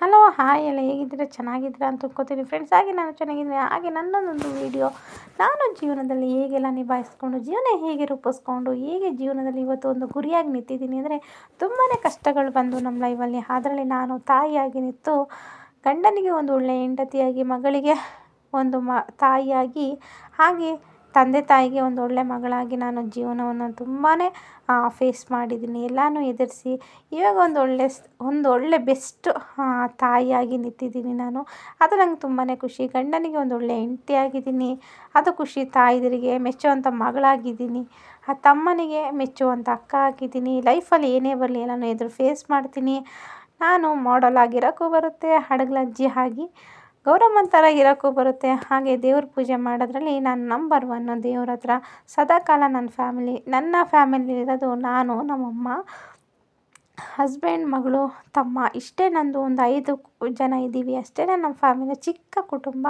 Hello, hi ಎಲ್ಲ ಹೇಗಿದ್ದೀರಾ? ಚೆನ್ನಾಗಿದ್ದೀರಾ ಅಂತ ಅನ್ಕೋತೀನಿ. ಫ್ರೆಂಡ್ಸ್ ಹಾಗೆ ನಾನು ಚೆನ್ನಾಗಿದ್ದೀನಿ. ಹಾಗೆ ನನ್ನೊಂದೊಂದು ವಿಡಿಯೋ ನಾನು ಜೀವನದಲ್ಲಿ ಹೇಗೆಲ್ಲ ನಿಭಾಯಿಸ್ಕೊಂಡು, ಜೀವನ ಹೇಗೆ ರೂಪಿಸ್ಕೊಂಡು, ಹೇಗೆ ಜೀವನದಲ್ಲಿ ಇವತ್ತು ಒಂದು ಗುರಿಯಾಗಿ ನಿಂತಿದ್ದೀನಿ ಅಂದರೆ ತುಂಬಾ ಕಷ್ಟಗಳು ಬಂದು ನಮ್ಮ ಲೈಫಲ್ಲಿ ಅದರಲ್ಲಿ ನಾನು ತಾಯಿಯಾಗಿ ನಿಂತು ಗಂಡನಿಗೆ ಒಂದು ಒಳ್ಳೆಯ ಹೆಂಡತಿಯಾಗಿ, ಮಗಳಿಗೆ ಒಂದು ಮ, ತಾಯಿಯಾಗಿ ಹಾಗೆ ತಂದೆ ತಾಯಿಗೆ ಒಂದು ಒಳ್ಳೆ ಮಗಳಾಗಿ ನಾನು ಜೀವನವನ್ನು ತುಂಬಾ ಫೇಸ್ ಮಾಡಿದ್ದೀನಿ. ಎಲ್ಲನೂ ಎದುರಿಸಿ ಇವಾಗ ಒಂದು ಒಳ್ಳೆ ಒಂದು ಒಳ್ಳೆ ಬೆಸ್ಟ್ ತಾಯಿಯಾಗಿ ನಿಂತಿದ್ದೀನಿ ನಾನು. ಅದು ನಂಗೆ ತುಂಬಾ ಖುಷಿ. ಗಂಡನಿಗೆ ಒಂದು ಒಳ್ಳೆ ಹೆಂಡ್ತಿಯಾಗಿದ್ದೀನಿ ಅದು ಖುಷಿ. ತಾಯಿದರಿಗೆ ಮೆಚ್ಚುವಂಥ ಮಗಳಾಗಿದ್ದೀನಿ. ಆ, ತಮ್ಮನಿಗೆ ಮೆಚ್ಚುವಂಥ ಅಕ್ಕ ಆಗಿದ್ದೀನಿ. ಲೈಫಲ್ಲಿ ಏನೇ ಬರಲಿ ಎಲ್ಲನೂ ಎದುರು ಫೇಸ್ ಮಾಡ್ತೀನಿ. ನಾನು ಮಾಡಲ್ ಆಗಿರೋಕ್ಕೂ ಬರುತ್ತೆ, ಹಡಗಲಜ್ಜಿ ಆಗಿ. ಗೌರಮ್ಮನ ಇರೋಕ್ಕೂ ಬರುತ್ತೆ. ಹಾಗೆ ದೇವ್ರ ಪೂಜೆ ಮಾಡೋದ್ರಲ್ಲಿ ನಾನು ನಂಬರ್ ಒನ್ನು ದೇವ್ರ ಹತ್ರ ಸದಾಕಾಲ ನನ್ನ ಫ್ಯಾಮಿಲಿ ನನ್ನ ಫ್ಯಾಮಿಲಿ ಇರೋದು ನಾನು, ನಮ್ಮಮ್ಮ. ಹಸ್ಬೆಂಡ್, ಮಗಳು, ತಮ್ಮ, ಇಷ್ಟೇ ನಂದು ಒಂದು ಐದು ಜನ ಇದ್ದೀವಿ ಅಷ್ಟೇ. ನಮ್ಮ ಫ್ಯಾಮಿಲಿ ಚಿಕ್ಕ ಕುಟುಂಬ.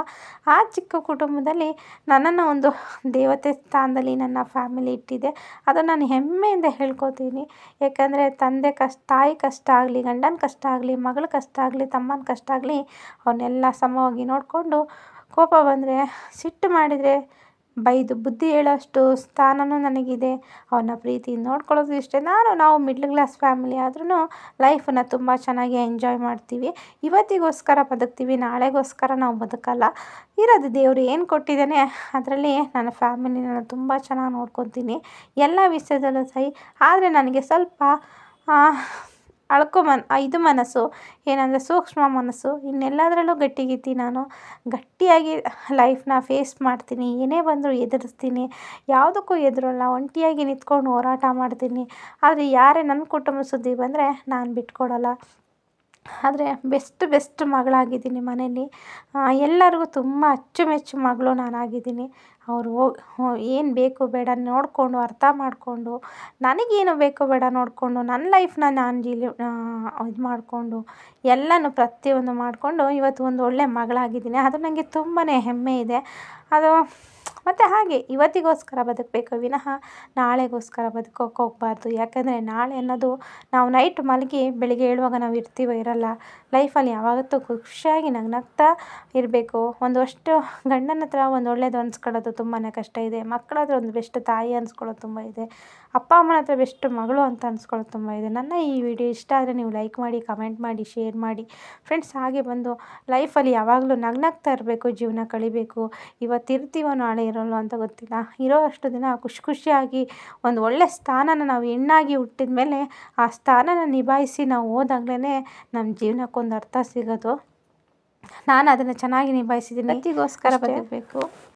ಆ ಚಿಕ್ಕ ಕುಟುಂಬದಲ್ಲಿ ನನ್ನನ್ನು ಒಂದು ದೇವತೆ ಸ್ಥಾನದಲ್ಲಿ ನನ್ನ ಫ್ಯಾಮಿಲಿ ಇಟ್ಟಿದೆ. ಅದು ನಾನು ಹೆಮ್ಮೆಯಿಂದ ಹೇಳ್ಕೊತೀನಿ. ಏಕೆಂದರೆ ತಂದೆ ಕಷ್ಟ, ತಾಯಿ ಕಷ್ಟ ಆಗಲಿ, ಗಂಡನ ಕಷ್ಟ ಆಗಲಿ, ಮಗಳ ಕಷ್ಟ ಆಗಲಿ, ತಮ್ಮನ ಕಷ್ಟ ಆಗಲಿ ಅವನ್ನೆಲ್ಲ ಸಮವಾಗಿ ನೋಡಿಕೊಂಡು ಕೋಪ ಬಂದರೆ, ಸಿಟ್ಟು ಮಾಡಿದರೆ ಬೈದು ಬುದ್ಧಿ ಹೇಳೋಷ್ಟು ಸ್ಥಾನವೂ ನನಗಿದೆ. ಅವನ ಪ್ರೀತಿ ನೋಡ್ಕೊಳ್ಳೋದು ಇಷ್ಟೇ ನಾನು, ನಾವು ಮಿಡ್ಲ್ ಕ್ಲಾಸ್ ಫ್ಯಾಮಿಲಿ ಆದ್ರೂ ಲೈಫನ್ನು ತುಂಬ ಚೆನ್ನಾಗಿ ಎಂಜಾಯ್ ಮಾಡ್ತೀವಿ. ಇವತ್ತಿಗೋಸ್ಕರ ಬದುಕ್ತೀವಿ, ನಾಳೆಗೋಸ್ಕರ ನಾವು ಬದುಕಲ್ಲ. ಇರೋದು ದೇವರು ಏನು ಕೊಟ್ಟಿದ್ದಾನೆ, ಅದರಲ್ಲಿ ನನ್ನ ಫ್ಯಾಮಿಲಿನ ತುಂಬ ಚೆನ್ನಾಗಿ ನೋಡ್ಕೊತೀನಿ. ಎಲ್ಲ ವಿಷಯದಲ್ಲೂ ಸಹಿ, ಆದರೆ ನನಗೆ ಸ್ವಲ್ಪ ಅಳ್ಕೊ ಮನ್ ಇದು ಮನಸ್ಸು, ಏನಂದರೆ ಸೂಕ್ಷ್ಮ ಮನಸ್ಸು, ಇನ್ನೆಲ್ಲದರಲ್ಲೂ ಗಟ್ಟಿಗಿತ್ತಿ ನಾನು. ಗಟ್ಟಿಯಾಗಿ ಲೈಫ್ನ ಫೇಸ್ ಮಾಡ್ತೀನಿ, ಏನೇ ಬಂದರೂ ಎದುರಿಸ್ತೀನಿ, ಯಾವುದಕ್ಕೂ ಎದುರಲ್ಲ, ಒಂಟಿಯಾಗಿ ನಿಂತ್ಕೊಂಡು ಹೋರಾಟ ಮಾಡ್ತೀನಿ. ಆದರೆ ಯಾರೇ ನನ್ನ ಕುಟುಂಬ ಸುದ್ದಿ ಬಂದರೆ ನಾನು ಬಿಟ್ಕೊಡಲ್ಲ. ಆದರೆ ಬೆಸ್ಟ್ ಬೆಸ್ಟ್ ಮಗಳಾಗಿದ್ದೀನಿ ಮನೇಲಿ ಎಲ್ಲರಿಗೂ ತುಂಬ ಅಚ್ಚುಮೆಚ್ಚು ಮಗಳು ನಾನಾಗಿದ್ದೀನಿ. ಅವರು ಏನು ಬೇಕು ಬೇಡ ನೋಡಿಕೊಂಡು, ಅರ್ಥ ಮಾಡಿಕೊಂಡು, ನನಗೇನು ಬೇಕು ಬೇಡ ನೋಡಿಕೊಂಡು ನನ್ನ ಲೈಫ್ನ ನಾನು ಜೀಲಿ ಇದು ಮಾಡಿಕೊಂಡು, ಎಲ್ಲನೂ ಪ್ರತಿಯೊಂದು ಮಾಡಿಕೊಂಡು ಇವತ್ತು ಒಂದು ಒಳ್ಳೆಯ ಮಗಳಾಗಿದ್ದೀನಿ. ಅದು ನನಗೆ ತುಂಬಾ ಹೆಮ್ಮೆ ಇದೆ. ಅದು, ಮತ್ತು ಹಾಗೆ, ಇವತ್ತಿಗೋಸ್ಕರ ಬದುಕಬೇಕು. ವಿನಃ ನಾಳೆಗೋಸ್ಕರ ಬದುಕೋಕೆ ಹೋಗ್ಬಾರ್ದು. ಯಾಕಂದರೆ ನಾಳೆ ಅನ್ನೋದು ನಾವು ನೈಟ್ ಮಲಗಿ ಬೆಳಿಗ್ಗೆ ಏಳುವಾಗ ನಾವು ಇರ್ತೀವೋ ಇರಲ್ಲ ಲೈಫಲ್ಲಿ ಯಾವಾಗತ್ತೂ ಖುಷಿಯಾಗಿ ನಗ್ನಗ್ತಾ ಇರಬೇಕು. ಒಂದಷ್ಟು ಗಂಡನ ಹತ್ರ ಒಂದು ಒಳ್ಳೇದು ಅನ್ಸ್ಕೊಳ್ಳೋದು ತುಂಬಾ ಕಷ್ಟ ಇದೆ. ಮಕ್ಕಳ ಹತ್ರ ಒಂದು ಬೆಸ್ಟ್ ತಾಯಿ ಅನ್ಸ್ಕೊಳ್ಳೋದು ತುಂಬ ಇದೆ. ಅಪ್ಪ ಅಮ್ಮನ ಹತ್ರ ಬೆಸ್ಟ್ ಮಗಳು ಅಂತ ಅನ್ಸ್ಕೊಳ್ಳೋದು ತುಂಬ ಇದೆ. ನನ್ನ ಈ ವಿಡಿಯೋ ಇಷ್ಟ ಆದರೆ ನೀವು ಲೈಕ್ ಮಾಡಿ ಕಮೆಂಟ್ ಮಾಡಿ ಶೇರ್ ಮಾಡಿ. ಫ್ರೆಂಡ್ಸ್ ಹಾಗೆ ಬಂದು ಲೈಫಲ್ಲಿ ಯಾವಾಗಲೂ ನಗ್ನಾಗ್ತಾ ಇರಬೇಕು ಜೀವನ ಕಳಿಬೇಕು. ಇವತ್ತಿರ್ತೀವೋ ನಾಳೆ ಇರೋಲ್ಲ ಅಂತ ಗೊತ್ತಿಲ್ಲ. ಇರೋ ಅಷ್ಟು ದಿನ ಖುಷಿ ಖುಷಿಯಾಗಿ ಒಂದು ಒಳ್ಳೆ ಸ್ಥಾನನ ನಾವು ಹೆಣ್ಣಾಗಿ ಹುಟ್ಟಿದ ಮೇಲೆ ಆ ಸ್ಥಾನನ ನಿಭಾಯಿಸಿ ನಾವು ಹೋದಾಗ್ಲೇ ನಮ್ಮ ಜೀವನಕ್ಕೊಂದು ಅರ್ಥ ಸಿಗೋದು. ನಾನು ಅದನ್ನು ಚೆನ್ನಾಗಿ ನಿಭಾಯಿಸಿದ್ದೀನಿ ಅತ್ತಿಗೋಸ್ಕರ ಬದುಕಬೇಕು